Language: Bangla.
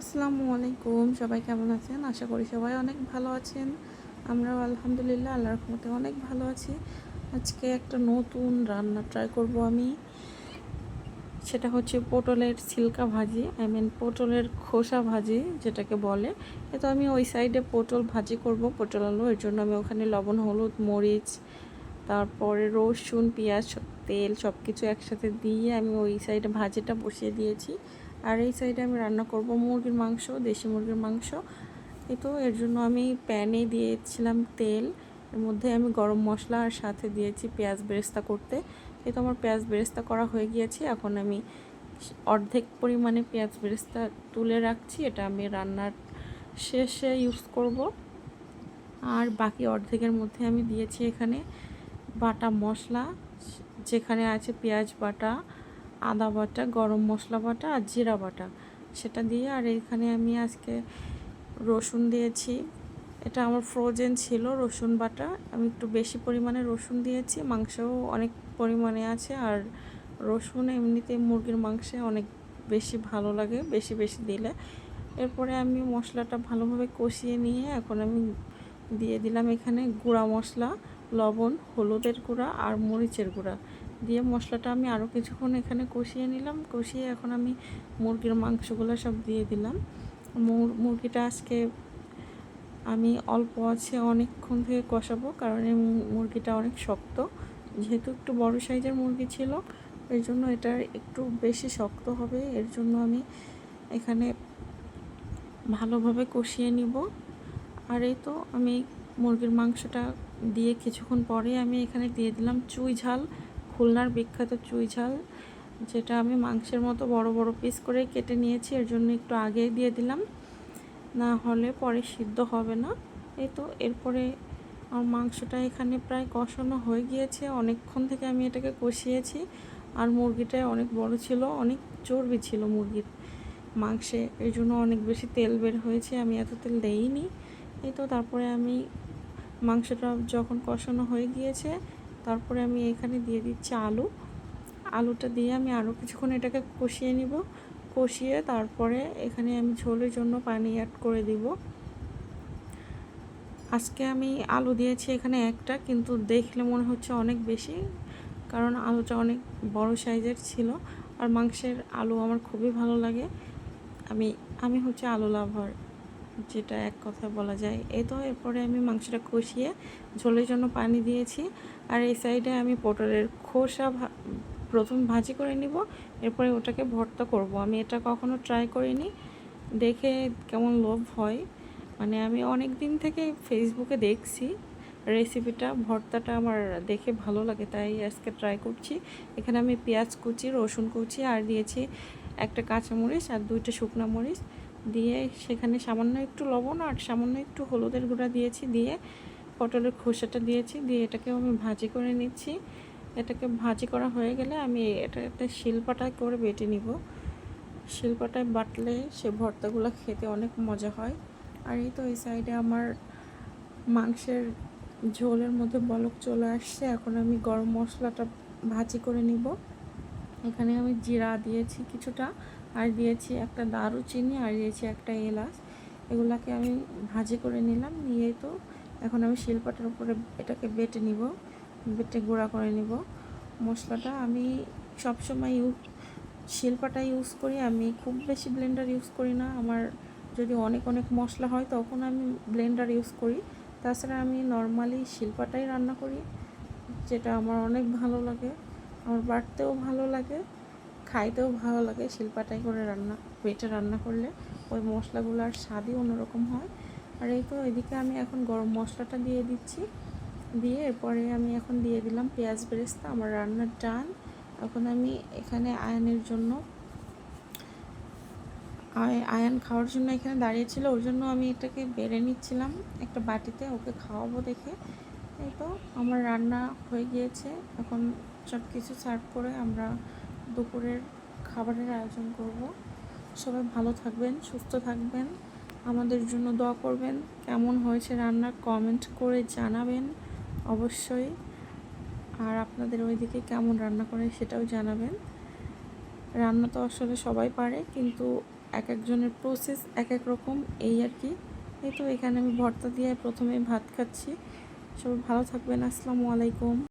আসসালামু আলাইকুম। সবাই কেমন আছেন? আশা করি সবাই অনেক ভালো আছেন। আমরাও আলহামদুলিল্লাহ, আল্লাহর রহমতে অনেক ভালো আছি। আজকে একটা নতুন রান্না ট্রাই করব আমি। সেটা হচ্ছে পটলের ছিলকা ভাজি আই মিন পটলের খোসা ভাজি যেটাকে বলে। এ তো আমি ওই সাইডে পটল ভাজি করব, পটল আলু। এর জন্য আমি ওখানে লবণ, হলুদ, মরিচ, তারপরে রসুন, পেঁয়াজ, তেল সব কিছু একসাথে দিয়ে আমি ওই সাইডে ভাজিটা বসিয়ে দিয়েছি। আর এই সাইডে আমি রান্না করব মুরগির মাংস, দেশি মুরগির মাংস। এই তো, এর জন্য আমি প্যানে দিয়েছিলাম তেল। এর মধ্যে আমি গরম মশলা আর সাথে দিয়েছি পেঁয়াজ বেরেস্তা করতে। এই তো, আমার পেঁয়াজ বেরেস্তা করা হয়ে গিয়েছে। এখন আমি অর্ধেক পরিমাণে পেঁয়াজ বেরেস্তা তুলে রাখছি। এটা আমি রান্নার শেষে ইউজ করব। আর বাকি অর্ধেকের মধ্যে আমি দিয়েছি এখানে বাটা মশলা, যেখানে আছে পেঁয়াজ বাটা। আদা বাটা, গরম মশলা বাটা আর জিরা বাটা। সেটা দিয়ে আর এখানে আমি আজকে রসুন দিয়েছি। এটা আমার ফ্রোজেন ছিল রসুন বাটা। আমি একটু বেশি পরিমাণে রসুন দিয়েছি। মাংসও অনেক পরিমাণে আছে আর রসুন এমনিতে মুরগির মাংসে অনেক বেশি ভালো লাগে, বেশি বেশি দিলে। এরপরে আমি মশলাটা ভালোভাবে কষিয়ে নিয়ে এখন আমি দিয়ে দিলাম এখানে গুঁড়া মশলা, লবণ, হলুদের গুঁড়া আর মরিচের গুঁড়া। দিয়ে মশলাটা আমি আরও কিছুক্ষণ এখানে কষিয়ে নিলাম। কষিয়ে এখন আমি মুরগির মাংসগুলো সব দিয়ে দিলাম। মুরগিটা আজকে আমি অল্প আছে অনেকক্ষণ থেকে কষাবো কারণ এই মুরগিটা অনেক শক্ত। যেহেতু একটু বড় সাইজের মুরগি ছিল, এর জন্য এটা একটু বেশি শক্ত হবে। এর জন্য আমি এখানে ভালোভাবে কষিয়ে নিব। আর এই তো আমি মুরগির মাংসটা দিয়ে কিছুক্ষণ পরে আমি এখানে দিয়ে দিলাম চুই ঝাল। খুলনার বিখ্যাত চুই ঝাল, যেটা আমি মাংসের মতো বড় বড় পিস করে কেটে নিয়েছি, এর জন্য একটু আগে দিয়ে দিলাম। না হলে পরে সিদ্ধ হবে না। এই তো, এরপরে আমার মাংসটা এখানে প্রায় কষানো হয়ে গিয়েছে। অনেকক্ষণ থেকে আমি এটাকে কষিয়েছি, আর মুরগিটা অনেক বড় ছিল, অনেক চর্বি ছিল মুরগির মাংসে এই জন্য অনেক বেশি তেল বের হয়েছে, আমি এত তেল দেইনি। এই তো, তারপরে আমি মাংসটা যখন কষানো হয়ে গিয়েছে তারপরে আমি এখানে দিয়ে দিচ্ছি আলু। আলুটা দিয়ে আমি আরও কিছুক্ষণ এটাকে কষিয়ে নিব। কষিয়ে তারপরে এখানে আমি ঝোলের জন্য পানি অ্যাড করে দিব। আজকে আমি আলু দিয়েছি এখানে একটা, কিন্তু দেখলে মনে হচ্ছে অনেক বেশি, কারণ আলুটা অনেক বড় সাইজের ছিল। আর মাংসের আলু আমার খুবই ভালো লাগে। আমি আমি হচ্ছে আলু লাভার যেটা এক কথা বলা যায়। এই তো এরপরে আমি মাংসটা কষিয়ে ঝোলের জন্য পানি দিয়েছি। আর এই সাইডে আমি পটলের খোসা প্রথম ভাজি করে নিব। এরপরে ওটাকে ভর্তা করব। আমি এটা কখনো ট্রাই করিনি। দেখে কেমন লোভ হয়। মানে আমি অনেক দিন থেকে ফেসবুকে দেখছি। রেসিপিটা, ভর্তাটা আমার দেখে ভালো লাগে, তাই আজকে ট্রাই করছি। এখানে আমি পেঁয়াজ কুচি, রসুন কুচি, আর দিয়েছি একটা কাঁচামরিচ আর দুইটা শুকনো মরিচ। দিয়ে সেখানে সামান্য একটু লবণ আর সামান্য একটু হলুদের গুঁড়া দিয়েছি, দিয়ে পটলের খোসাটা দিয়েছি, দিয়ে এটাকেও আমি ভাজি করে নিচ্ছি। এটাকে ভাজি করা হয়ে গেলে আমি এটা একটা শিলপাটায় করে বেটে নিব। শিলপাটায় বাটলে সে ভর্তাগুলো খেতে অনেক মজা হয়। আর এই তো এই সাইডে আমার মাংসের ঝোলের মধ্যে বলক চলে আসছে, এখন আমি গরম মশলাটা ভাজি করে নিব। এখানে আমি জিরা দিয়েছি কিছুটা, আর দিয়েছি একটা দারুচিনি, আর দিয়েছি একটা এলাচ। এগুলাকে আমি ভাজি করে নিলাম, নিয়ে তো এখন আমি শিলপাটার উপরে এটাকে বেটে নিব, বেটে গুঁড়া করে নিব। মশলাটা আমি সবসময় ইউজ শিলপাটা ইউজ করি, আমি খুব বেশি ব্লেন্ডার ইউজ করি না। আমার যদি অনেক অনেক মশলা হয়, তখন আমি ব্লেন্ডার ইউজ করি। তাছাড়া আমি নর্মালি শিলপাটাই রান্না করি, যেটা আমার অনেক ভালো লাগে। আমার বাড়তেও ভালো লাগে, খাইতেও ভালো লাগে শিল্পাটাই করে রান্না পেটে রান্না করলে ওই মশলাগুলোর স্বাদই অন্যরকম হয়। আর এই তো এদিকে আমি এখন গরম মশলাটা দিয়ে দিচ্ছি, দিয়ে এরপরে আমি এখন দিয়ে দিলাম পেঁয়াজ বেরেস্তা, আমার রান্নার ডান। এখন আমি এখানে আয়নের জন্য আয়ান খাওয়ার জন্য এখানে দাঁড়িয়েছিল ওর জন্য আমি এটাকে বেড়ে নিচ্ছিলাম একটা বাটিতে, ওকে খাওয়াবো দেখে। এই তো আমার রান্না হয়ে গিয়েছে, এখন সব কিছু সার্ভ করে আমরা দুপুরের খাবারের আয়োজন করব। সবাই ভালো থাকবেন, সুস্থ থাকবেন। আমাদের জন্য দোয়া করবেন। কেমন হয়েছে রান্না কমেন্ট করে জানাবেন অবশ্যই। আর আপনাদের ওইদিকে কেমন রান্না করে সেটাও জানাবেন। রান্না তো আসলে সবাই পারে, কিন্তু এক একজনের প্রসেস এক এক রকম এই আর কি। এই তো এখানে আমি ভর্তা দিয়ে প্রথমে ভাত খাচ্ছি। সবাই ভালো থাকবেন। আসসালামু আলাইকুম।